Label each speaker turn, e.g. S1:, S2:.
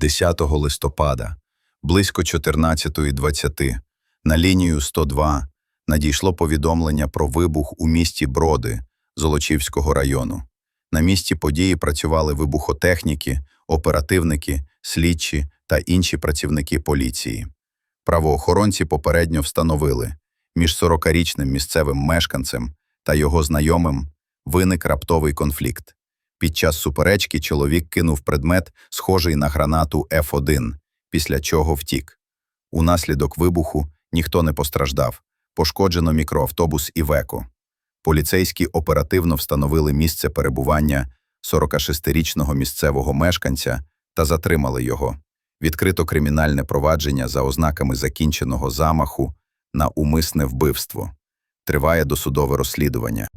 S1: 10 листопада, близько 14.20, на лінію 102 надійшло повідомлення про вибух у місті Броди Золочівського району. На місці події працювали вибухотехніки, оперативники, слідчі та інші працівники поліції. Правоохоронці попередньо встановили, між 40-річним місцевим мешканцем та його знайомим виник раптовий конфлікт. Під час суперечки чоловік кинув предмет, схожий на гранату F1, після чого втік. Унаслідок вибуху ніхто не постраждав, пошкоджено мікроавтобус «Івеко». Поліцейські оперативно встановили місце перебування 46-річного місцевого мешканця та затримали його. Відкрито кримінальне провадження за ознаками закінченого замаху на умисне вбивство. Триває досудове розслідування.